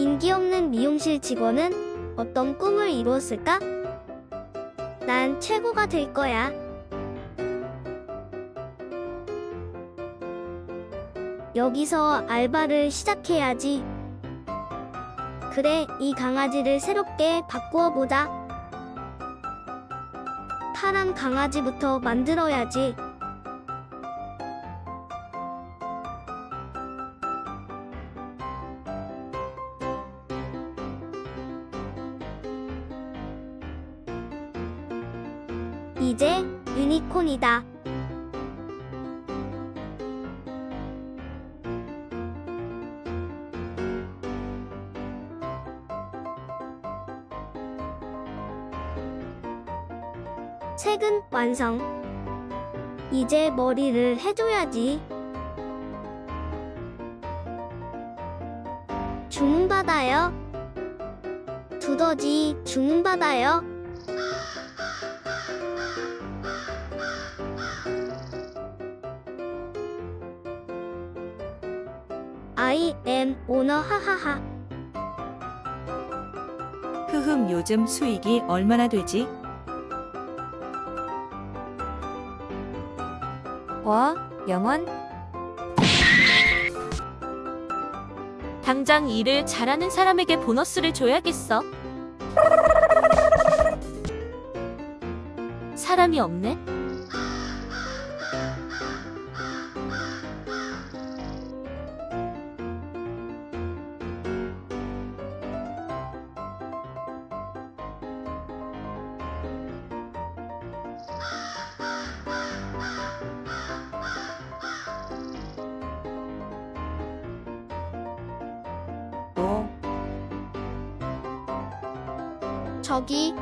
인기 없는 미용실 직원은 어떤 꿈을 이루었을까? 난 최고가 될 거야. 여기서 알바를 시작해야지. 그래, 이 강아지를 새롭게 바꾸어 보자. 파란 강아지부터 만들어야지. 이제 유니콘이다. 책은 완성. 이제 머리를 해줘야지. 주문받아요. 두더지 주문받아요. I am 오너 하하하. 흐흠 요즘 수익이 얼마나 되지? 와, 영원? 당장 일을 잘하는 사람에게 보너스를 줘야겠어. 사람이 없네? 저기